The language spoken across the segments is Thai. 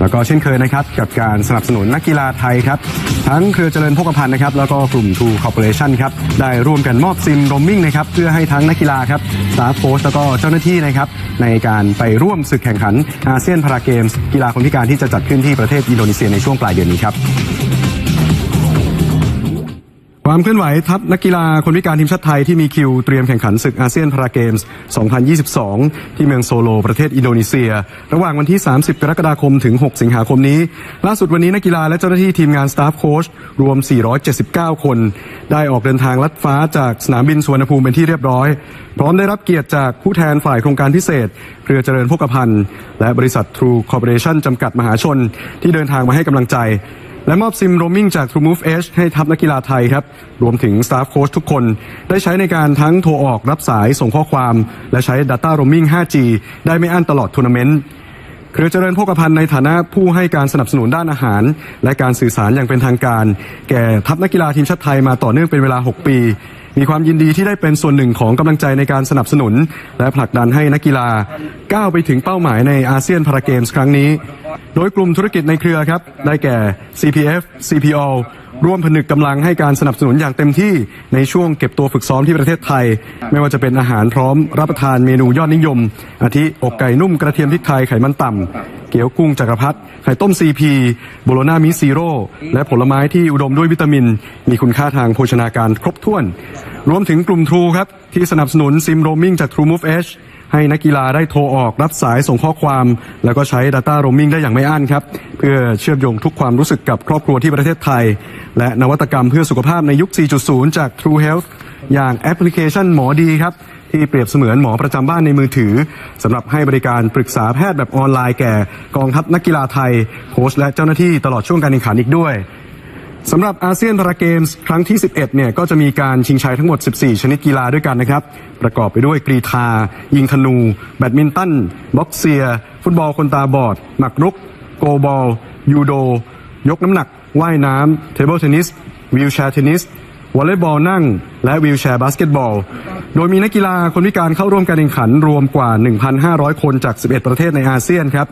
แล้วก็เช่นเคยนะครับกับการสนับสนุนนักกีฬาไทยครับทั้งเครือเจริญพกพันธ์นะครับแล้วก็กลุ่มทูคอร์ปอเรชั่นครับได้ร่วมกันมอบซิมโรมมิ่งนะครับเพื่อให้ทั้งนักกีฬาครับสตาฟโค้ชแล้วก็เจ้าหน้าที่นะครับในการไปร่วมศึกแข่งขันอาเซียนพาราเกมส์กีฬาคนพิการที่จะจัดขึ้นที่ประเทศอินโดนีเซียในช่วงปลายเดือนนี้ครับ ความเคลื่อนไหวทัพนักกีฬาคนพิการทีมชาติไทยที่มีคิวเตรียมแข่งขันศึกอาเซียนพาราเกมส์ 2022 ที่เมืองโซโล ประเทศอินโดนีเซีย ระหว่างวันที่ 30 กรกฎาคมถึง 6 สิงหาคมนี้ ล่าสุดวันนี้นักกีฬาและเจ้าหน้าที่ทีมงานสตาฟโค้ชรวม 479 คน ได้ออกเดินทางลัดฟ้าจากสนามบินสุวรรณภูมิเป็นที่เรียบร้อย พร้อมได้รับเกียรติจากผู้แทนฝ่ายโครงการพิเศษเครือเจริญพกพันธ์และบริษัท True Corporation จำกัดมหาชน ที่เดินทางมาให้กำลังใจ และมอบซิมโรมมิ่งจาก TrueMove Edge ให้ทัพนักกีฬาไทยครับ รวมถึงสตาฟโค้ชทุกคน ได้ใช้ในการทั้งโทรออกรับสายส่งข้อความ และใช้ Data Roaming 5G ได้ไม่อั้นตลอดทัวร์นาเมนต์เครือเจริญโภคภัณฑ์ในฐานะผู้ให้การสนับสนุนด้านอาหาร และการสื่อสารอย่างเป็นทางการ แก่ทัพนักกีฬาทีมชาติไทยมาต่อเนื่องเป็นเวลา 6 ปี มีความยินดีที่ได้เป็นส่วนหนึ่งของกำลังใจในการสนับสนุน และผลักดันให้นักกีฬาก้าวไปถึงเป้าหมายในอาเซียนพาราเกมส์ครั้งนี้ โดยกลุ่มธุรกิจในเครือครับ ได้แก่ CPF CPO ร่วมผนึกกำลังให้การสนับสนุนอย่างเต็มที่ในช่วงเก็บตัวฝึกซ้อมที่ประเทศไทย ไม่ว่าจะเป็นอาหารพร้อมรับประทานเมนูยอดนิยม อาทิอกไก่นุ่มกระเทียมพริกไทยไขมันต่ำเกี๊ยวกุ้งจักรพรรดิไข่ต้มซีพีโบโลนามิซีโร่และผลไม้ที่อุดมด้วยวิตามิน มีคุณค่าทางโภชนาการครบถ้วน รวมถึงกลุ่มทรูครับที่สนับสนุนซิมโรมิงจาก True Move Edge ให้นักกีฬาได้โทรออกรับสายส่งข้อความ แล้วก็ใช้ Data Roaming ได้อย่างไม่อั้นครับ เพื่อเชื่อมโยงทุกความรู้สึกกับครอบครัวที่ประเทศไทย และนวัตกรรมเพื่อสุขภาพในยุค 4.0 จาก True Health อย่างแอปพลิเคชันหมอดีครับ ที่เปรียบเสมือนหมอประจำบ้านในมือถือสำหรับให้บริการปรึกษาแพทย์แบบออนไลน์แก่กองทัพนักกีฬาไทยโค้ชและเจ้าหน้าที่ตลอดช่วงการแข่งขันอีกด้วย สำหรับอาเซียนพาราเกมส์ครั้งที่ 11 เนี่ยก็จะมีการชิงชัยทั้งหมด 14 ชนิดกีฬาด้วยกันนะครับ ประกอบไปด้วยกรีธา ยิงธนู แบดมินตัน บ็อกเซีย ฟุตบอลคนตาบอด หมากรุก โกบอล ยูโด ยกน้ำหนัก ว่ายน้ำ เทเบิลเทนนิส วิลแชร์เทนนิส วอลเลย์บอลนั่ง และวิลแชร์บาสเกตบอล โดยมีนักกีฬาคนพิการเข้าร่วมการแข่งขันรวมกว่า 1,500 คนจาก 11 ประเทศในอาเซียนครับ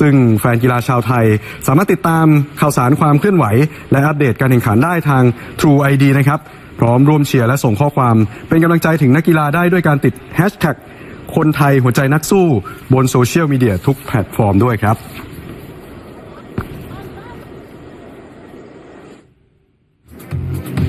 ซึ่งแฟนกีฬาชาวไทย สามารถติดตามข่าวสารความเคลื่อนไหว และอัปเดตการแข่งขันได้ทาง True ID นะครับ พร้อมร่วมเชียร์และส่งข้อความ เป็นกำลังใจถึงนักกีฬาได้ด้วยการติด Hashtag คนไทยหัวใจนักสู้ บนโซเชียลมีเดียทุกแพลตฟอร์มด้วยครับ